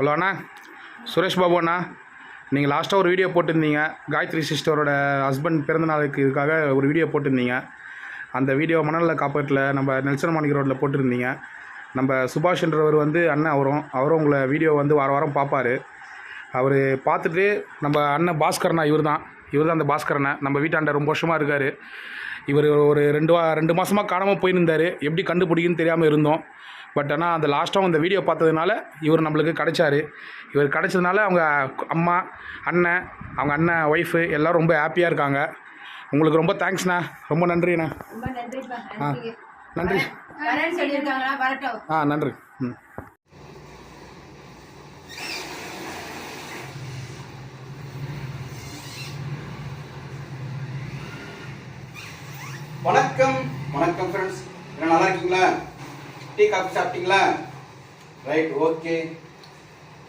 Hello அண்ணா. சுரேஷ் பாபு அண்ணா. நீங்கள் லாஸ்ட்டாக ஒரு வீடியோ போட்டிருந்தீங்க. காயத்ரி சிஸ்டரோட ஹஸ்பண்ட் பிறந்தநாளுக்கு இதுக்காக ஒரு வீடியோ போட்டிருந்தீங்க. அந்த வீடியோ மணலில் காப்பேட்டில் நம்ம நெல்சன் மாணிக்க ரோட்டில் போட்டிருந்தீங்க. நம்ம சுபாஷ்ன்றவர் வந்து அண்ணன் அவரும். அவரும் உங்களை வீடியோ வந்து வார வாரம் பார்ப்பார் அவர் பார்த்துட்டு நம்ம அண்ணன் பாஸ்கரண்ணா இவர் தான் இவர் தான் அந்த பாஸ்கரண்ணா நம்ம வீட்டாண்ட ரொம்ப வருஷமாக இருக்கார். இவர் ஒரு ரெண்டு வா ரெண்டு மாதமாக காணாமல் போயிருந்தார். எப்படி கண்டுபிடிக்குன்னு தெரியாமல் இருந்தோம். பட் ஆனால் அந்த லாஸ்ட்டாக அந்த வீடியோ பார்த்ததுனால இவர் நம்மளுக்கு கிடைச்சாரு. இவர் கிடைச்சதுனால அவங்க அம்மா அண்ணன் அவங்க அண்ணன் ஒய்ஃபு எல்லோரும் ரொம்ப ஹாப்பியாக இருக்காங்க. உங்களுக்கு ரொம்ப தேங்க்ஸ்ண்ணா ரொம்ப நன்றிண்ணா. ஆ நன்றி. ஆ நன்றி. ம். வணக்கம். வணக்கம் ஃப்ரெண்ட்ஸ் என்ன நல்லா இருக்கீங்களா? டீ காஃபி சாப்பிட்டீங்களா? ரைட் ஓகே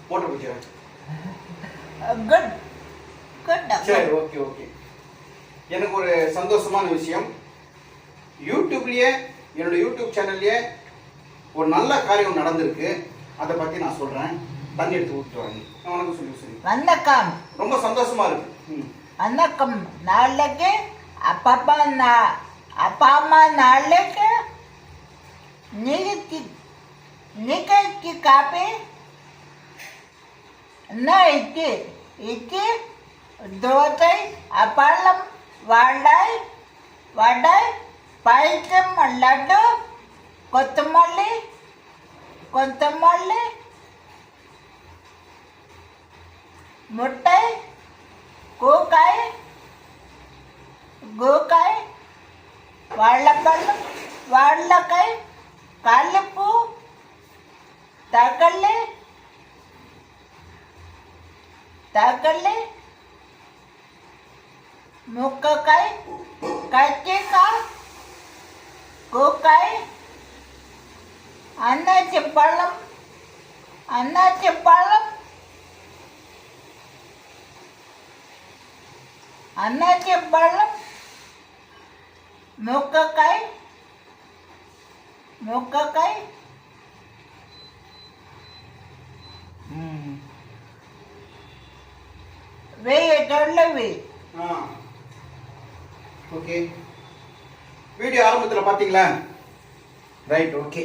போட்டு போச்சு குட் குட் சரி ஓகே ஓகே எனக்கு ஒரு சந்தோஷமான விஷயம். யூடியூப்லேயே என்னோட யூடியூப் சேனல்லையே ஒரு நல்ல காரியம் நடந்திருக்கு. அதை பற்றி நான் சொல்கிறேன் தண்ணி எடுத்து ஊற்றிட்டு வரேன் நான் வணக்கம் சொல்லி சொல்லி வணக்கம். ரொம்ப சந்தோஷமா இருக்கு. வணக்கம். நாளைக்கு அப்பா நா அப்பா அம்மா நாளைக்கு निकटि कापे न इति इति ध्रोतै अपालं वाडै वडै పైతం లడ్డు కొత్తమల్లి కొంతమల్లి ముట్టై కూకాయ గోకాయ వాళ్ళ పళ్ళు వాళ్ళకాయ కలుపు తగలే తగలే ముక్కకాయ కచ్చికాయ కూకాయ అన్నాచి పళ్ళం అన్నాచి పళ్ళం అన్నాచి పళ్ళం ముక్కకాయ முக்கக்காய் வெய்ய சொல்லவி ஆ. ஓகே. வீடியோ ஆரம்பத்தில் பார்த்தீங்களா ரைட் ஓகே.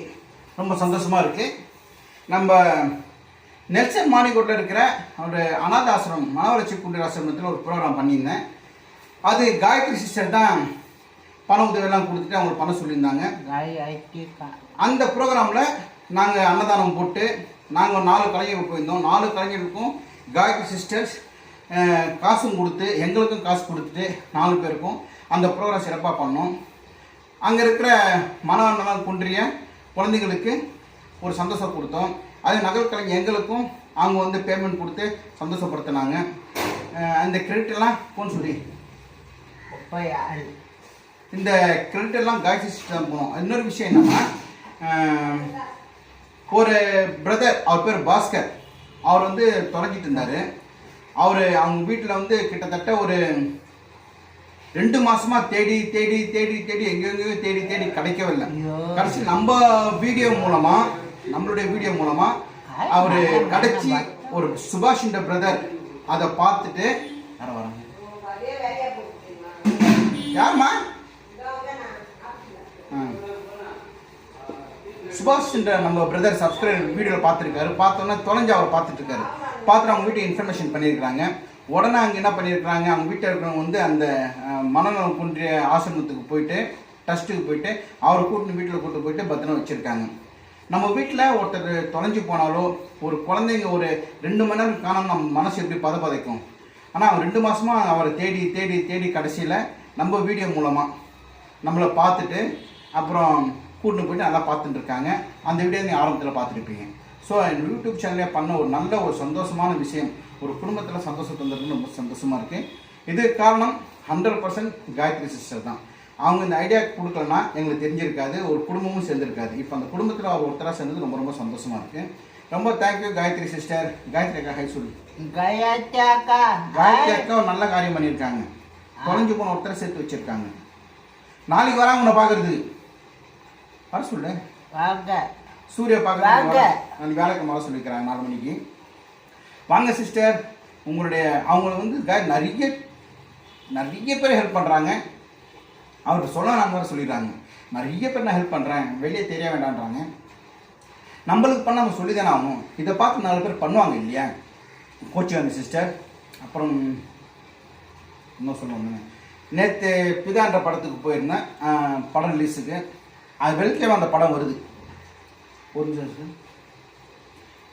ரொம்ப சந்தோஷமாக இருக்குது நம்ம நெல்சன் மாணிக்கோட்டில் இருக்கிற ஒரு அனாத ஆசிரமம் மனவளர்ச்சி குண்டர் ஆசிரமத்தில் ஒரு ப்ரோக்ராம் பண்ணியிருந்தேன். அது காயத்ரி சிஸ்டர் தான் பண உதவியெல்லாம் கொடுத்துட்டு அவங்களுக்கு பண்ண சொல்லியிருந்தாங்க. அந்த ப்ரோக்ராமில் நாங்கள் அன்னதானம் போட்டு நாங்கள் நாலு கலைஞர்கள் போயிருந்தோம். நாலு கலைஞர்களுக்கும் காயத்ரி சிஸ்டர்ஸ் காசும் கொடுத்து எங்களுக்கும் காசு கொடுத்துட்டு நாலு பேருக்கும் அந்த ப்ரோக்ராம் சிறப்பாக பண்ணோம். அங்கே இருக்கிற மன நலம் குன்றிய குழந்தைங்களுக்கு ஒரு சந்தோஷம் கொடுத்தோம். அதே நகல் கலைஞர் எங்களுக்கும் அவங்க வந்து பேமெண்ட் கொடுத்து சந்தோஷப்படுத்தினாங்க. அந்த credit எல்லாம் போன்னு சொல்லி. இந்த கிரெடிட் எல்லாம் காய்ச்சி சிஸ்டம் போனோம். இன்னொரு விஷயம் என்னன்னா ஒரு பிரதர் அவர் பேர் பாஸ்கர். அவர் வந்து தொலைஞ்சிட்டு இருந்தார். அவர் அவங்க வீட்டில் வந்து கிட்டத்தட்ட ஒரு ரெண்டு மாசமா தேடி தேடி தேடி தேடி எங்கெங்கேயோ தேடி தேடி கிடைக்கவில்லை. கடைசி நம்ம வீடியோ மூலமா நம்மளுடைய வீடியோ மூலமா அவர் கிடைச்சி ஒரு சுபாஷ்ன்ற பிரதர் அதை பார்த்துட்டு வர வராங்க யாரும்மா ஆ. சுபாஷ்ன்ற நம்ம பிரதர் சப்ஸ்கிரைபர் வீடியோவில் பார்த்துருக்காரு. பார்த்தோன்னே தொலைஞ்சு அவர் பார்த்துட்டு இருக்காரு பார்த்துட்டு அவங்க வீட்டு இன்ஃபர்மேஷன் பண்ணியிருக்காங்க உடனே அங்கே என்ன பண்ணியிருக்காங்க அவங்க வீட்டில் இருக்கிறவங்க வந்து அந்த மனநலம் குன்றிய ஆசிரமத்துக்கு போயிட்டு டஸ்ட்டுக்கு போயிட்டு அவரை கூட்டின்னு வீட்டில் கூட்டு போயிட்டு பத்திரம் வச்சுருக்காங்க. நம்ம வீட்டில் ஒருத்தர் தொலைஞ்சு போனாலோ ஒரு குழந்தைங்க ஒரு ரெண்டு மணி நேரம் காணாமல் நம்ம மனசு எப்படி பத பதைக்கும் ஆனால் அவன் ரெண்டு மாதமாக அவரை தேடி தேடி தேடி கடைசியில் நம்ம வீடியோ மூலமாக நம்மளை பார்த்துட்டு அப்புறம் கூட்டின்னு போயிட்டு நல்லா பார்த்துட்டு இருக்காங்க. அந்த வீடியோ நீங்கள் ஆரம்பத்தில் பார்த்துருப்பீங்க. ஸோ யூடியூப் சேனலே பண்ண ஒரு நல்ல ஒரு சந்தோஷமான விஷயம் ஒரு குடும்பத்தில் சந்தோஷம் தந்ததுன்னு ரொம்ப சந்தோஷமாக இருக்குது இது காரணம் ஹண்ட்ரட் பர்சன்ட் காயத்ரி சிஸ்டர் தான். அவங்க இந்த ஐடியா கொடுக்கலன்னா எங்களுக்கு தெரிஞ்சிருக்காது ஒரு குடும்பமும் சேர்ந்துருக்காது. இப்போ அந்த குடும்பத்தில் அவர் ஒருத்தராக சேர்ந்தது ரொம்ப ரொம்ப சந்தோஷமாக இருக்குது ரொம்ப தேங்க்யூ காயத்ரி சிஸ்டர் காயத்ரி அக்கா ஹை சொல்லு. காயத்ரி அக்கா ஒரு நல்ல காரியம் பண்ணியிருக்காங்க. தொலைஞ்சு போன ஒருத்தரை சேர்த்து வச்சிருக்காங்க. நாளைக்கு வராங்க உன்னை பார்க்கறது வர சொல்லு. வாங்க. சூர்யா வாங்க. பார்க்க நாளைக்கு வேலைக்கு வர சொல்லியிருக்கிறாங்க நாலு மணிக்கு. வாங்க சிஸ்டர் உங்களுடைய அவங்க வந்து நிறைய நிறைய பேர் ஹெல்ப் பண்ணுறாங்க அவர்கிட்ட சொல்ல நாங்கள் வர சொல்லிடுறாங்க. நிறைய பேர் நான் ஹெல்ப் பண்ணுறேன் வெளியே தெரிய வேண்டான்றாங்க. நம்மளுக்கு பண்ண நம்ம சொல்லி தானே ஆகணும். இதை பார்த்து நாலு பேர் பண்ணுவாங்க இல்லையா? கோச்சிவாங்க சிஸ்டர் அப்புறம் இன்னும் சொல்லணும் நேற்று பிதான்ற படத்துக்கு போயிருந்தேன். படம் ரிலீஸுக்கு அது வெள்ளிக்கிழமை அந்த படம் வருது. ஒரு நிமிஷம் சார்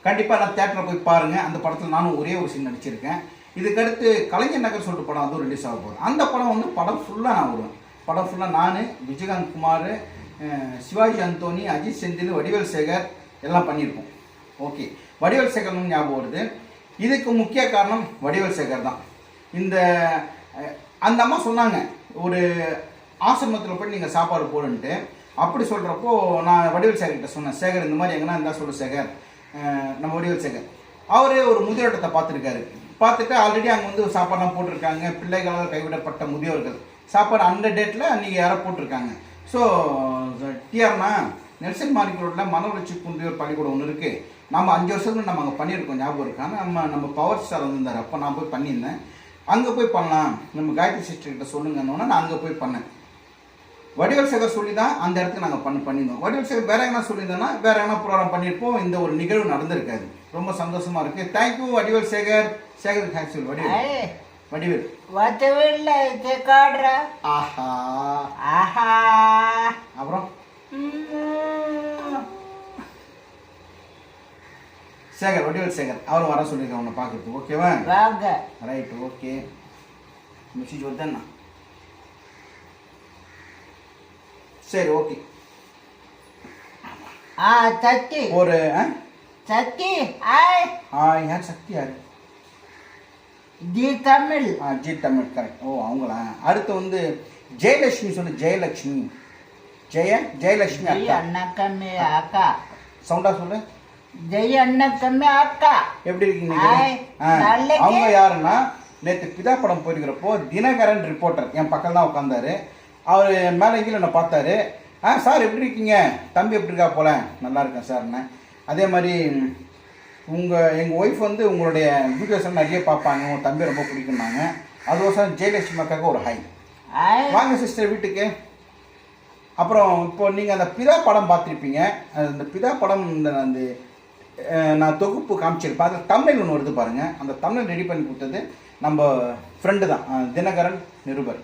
கண்டிப்பாக நான் தேட்டரில் போய் பாருங்கள் அந்த படத்தில் நானும் ஒரே ஒரு சீன் நடிச்சிருக்கேன். இதுக்கடுத்து கலைஞர் நகர் சொல்லிட்டு படம் அதுவும் ரிலீஸ் ஆக போகுது. அந்த படம் வந்து படம் ஃபுல்லாக நான் வருவேன் படம் ஃபுல்லாக நான் விஜயகாந்த் குமார் சிவாஜி அந்தோனி அஜித் செந்தில் வடிவேல் சேகர் எல்லாம் பண்ணியிருப்போம். ஓகே. வடிவேல் சேகர்னு ஞாபகம் வருது. இதுக்கு முக்கிய காரணம் வடிவேல் சேகர் தான். இந்த அந்த அம்மா சொன்னாங்க ஒரு ஆசிரமத்தில் போய் நீங்கள் சாப்பாடு போடுன்ட்டு அப்படி சொல்கிறப்போ நான் வடிவேல் சேகர்கிட்ட சொன்னேன் சேகர் இந்த மாதிரி எங்கன்னா இருந்தால் சொல்லு சேகர். நம்ம வடிவேல் சேகர். அவரே ஒரு முதியோட்டத்தை பார்த்துருக்காரு. பார்த்துட்டு ஆல்ரெடி அங்கே வந்து சாப்பாடுலாம் போட்டிருக்காங்க. பிள்ளைகளால் கைவிடப்பட்ட முதியோர்கள். சாப்பாடு அந்த டேட்டில் அன்றைக்கி யாரோ போட்டிருக்காங்க. ஸோ டிஆர்னா நெல்சன் மார்க்கெட் ரோட்டில் மனவளர்ச்சி குன்றியோர் பள்ளிக்கூடம் ஒன்று இருக்குது நம்ம அஞ்சு வருஷத்துக்கு நம்ம அங்கே பண்ணியிருக்கோம் ஞாபகம் இருக்கா? நம்ம நம்ம பவர் ஸ்டார் வந்திருந்தார் அப்போ நான் போய் பண்ணியிருந்தேன். அங்கே போய் பண்ணலாம். நம்ம காயத்ரி சிஸ்டர்கிட்ட கிட்ட நான் அங்கே போய் பண்ணேன். வடிவேல் சேகர் சொல்லி தான் அந்த இடத்துக்கு நாங்கள் பண்ணி பண்ணியிருந்தோம். வடிவேல் சேகர் வேற எங்கன்னா சொல்லியிருந்தோன்னா வேற எங்கன்னா ப்ரோக்ராம் பண்ணியிருப்போம் இந்த ஒரு நிகழ்வு நடந்திருக்காது. ரொம்ப சந்தோஷமா இருக்கு. Thank you Vadivel Sekar. Sekar thanks Vadivel. ஏய், வடிவேல். வத்தவில்லை காடுற. ஆஹா. ஆஹா. அப்புறம். சேகர் வடிவேல் சேகர் அவரும் வர சொல்லியிருக்கேன் உன்னை பார்க்கறதுக்கு. ஓகேவா வாங்க. ரைட் ஓகே மெசேஜ் வருதுண்ணா சரி ஓகே ஆ சத்தி ஒரு ஆ? சத்தி ஆய். ஆ யார் சக்தி யார்? ஜி தமிழ். ஆ ஜி தமிழ் கரெக்ட் ஓ அவங்களா? அடுத்து வந்து ஜெயலட்சுமி சொல்லு ஜெயலட்சுமி. ஜெய ஜெயலட்சுமி ஜெய் அக்கா. அண்ணா கம்மி அக்கா. சவுண்டா சொல்லு. ஜெய் அண்ணா கம்மி அக்கா. எப்படி இருக்கீங்க. அவங்க யாருன்னா நேற்று பிதா படம் போயிருக்கிறப்போ தினகரன் ரிப்போர்ட்டர் என் பக்கம் தான் உட்காந்தாரு அவர் மேலே கீழே என்னை பார்த்தாரு. ஆ சார் எப்படி இருக்கீங்க? தம்பி எப்படி இருக்கா போல? நல்லா இருக்கேன் சார்ண்ணே அதே மாதிரி உங்கள் எங்கள் ஒய்ஃப் வந்து உங்களுடைய வீடியோஸ் நிறைய பார்ப்பாங்க. உங்கள் தம்பி ரொம்ப பிடிக்கும்னாங்க. அதுவசம் ஜெயலட்சுமி அக்காவுக்கு ஒரு ஹை வாங்க சிஸ்டர் வீட்டுக்கு. அப்புறம் இப்போ நீங்கள் அந்த பிதா படம் பார்த்துருப்பீங்க. அந்த பிதா படம் இந்த அந்த நான் தொகுப்பு காமிச்சிருப்பேன். அதில் தமிழ் ஒன்று வருது பாருங்கள் அந்த தமிழ் ரெடி பண்ணி கொடுத்தது நம்ம ஃப்ரெண்டு தான். தினகரன் நிருபர்.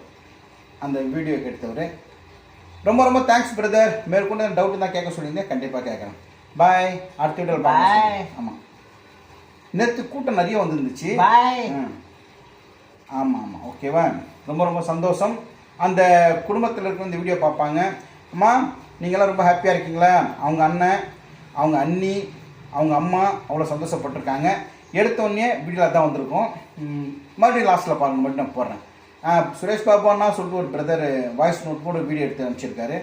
அந்த வீடியோ எடுத்தவர் ரொம்ப ரொம்ப தேங்க்ஸ் பிரதர் மேற்கொண்டு டவுட் தான் கேட்க சொல்லியிருந்தேன் கண்டிப்பாக கேட்குறேன். பாய் அடுத்த வீடியோவில். பாய் ஆமாம் நேற்று கூட்டம் நிறைய வந்துருந்துச்சு. பாய். ஆமாம் ஆமாம் ஓகேவா ரொம்ப ரொம்ப சந்தோஷம். அந்த குடும்பத்தில் இருக்க இந்த வீடியோ பார்ப்பாங்க. அம்மா நீங்களாம் ரொம்ப ஹாப்பியாக இருக்கீங்களா? அவங்க அண்ணன் அவங்க அண்ணி அவங்க அம்மா அவ்வளோ சந்தோஷப்பட்டிருக்காங்க. எடுத்த உடனே வீடியோவில் தான் வந்திருக்கோம். மறுபடியும் லாஸ்ட்டில் பாருங்க மட்டும் நான் போடுறேன். சுரேஷ் பாபு அண்ணா சொல்லிட்டு ஒரு பிரதர் வாய்ஸ் நோட் போட்டு வீடியோ எடுத்து அனுப்பிச்சிருக்காரு.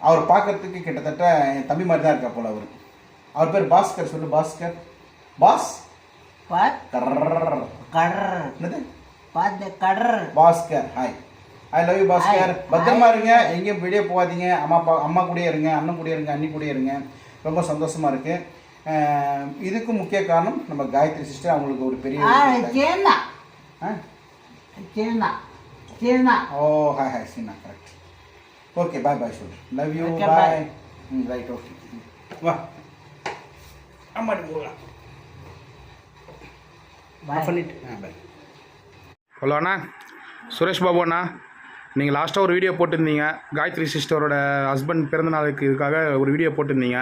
அவர் பார்க்கறதுக்கு கிட்டத்தட்ட என் தம்பி மாதிரி தான் இருக்கா போல அவர். அவர் பேர் பாஸ்கர் சொல்லு Bhaskar. Pass? Bhaskar hi I love you Bhaskar. பத்திரமா இருங்க. எங்கேயும் வெளியே போகாதீங்க. அம்மா அப்பா அம்மா கூடயே இருங்க அண்ணன் கூடயே இருங்க அண்ணி கூடயே இருங்க. ரொம்ப சந்தோஷமா இருக்கு. இதுக்கு முக்கிய காரணம் நம்ம காயத்ரி சிஸ்டர் அவங்களுக்கு ஒரு பெரிய ஓகே பாய் பாய் சொல்லு love you Okay, bye bye. ம் ரைட் ஓகே வா அம்மாடி போகலாம் பாய் பண்ணிட்டு ஆ பாய் ஹலோ அண்ணா சுரேஷ் பாபு அண்ணா நீங்கள் லாஸ்ட்டாக ஒரு வீடியோ போட்டிருந்தீங்க. காயத்ரி சிஸ்டரோட ஹஸ்பண்ட் பிறந்தநாளுக்கு இதுக்காக ஒரு வீடியோ போட்டிருந்தீங்க.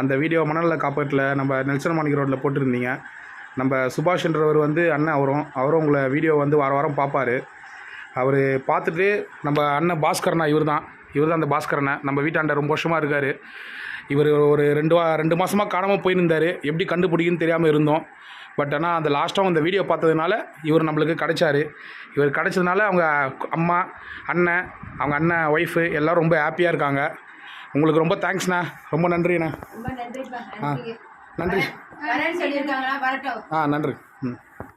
அந்த வீடியோ மணலில் காப்பாட்டில் நம்ம நெல்சன் மாணிக்க ரோட்டில் போட்டிருந்தீங்க. நம்ம சுபாஷ்ன்றவர் வந்து அண்ணன் அவரும் அவரும் உங்களை வீடியோ வந்து வார வாரம் பார்ப்பார். அவர் பார்த்துட்டு நம்ம அண்ணன் பாஸ்கரண்ணா இவர் தான் இவர் தான் அந்த பாஸ்கரண்ணா. நம்ம வீட்டாண்ட ரொம்ப வருஷமாக இருக்கார். இவர் ஒரு ரெண்டு வா ரெண்டு மாதமாக காணாமல் போயிருந்தார். எப்படி கண்டுபிடிக்குன்னு தெரியாமல் இருந்தோம். பட் ஆனால் அந்த லாஸ்ட்டாக அந்த வீடியோ பார்த்ததுனால இவர் நம்மளுக்கு கிடைச்சாரு. இவர் கிடைச்சதுனால அவங்க அம்மா அண்ணன் அவங்க அண்ணன் ஒய்ஃபு எல்லோரும் ரொம்ப ஹாப்பியாக இருக்காங்க. உங்களுக்கு ரொம்ப தேங்க்ஸ்ண்ணா ரொம்ப நன்றிண்ணா. ஆ. நன்றி. ஆ நன்றி. ம்.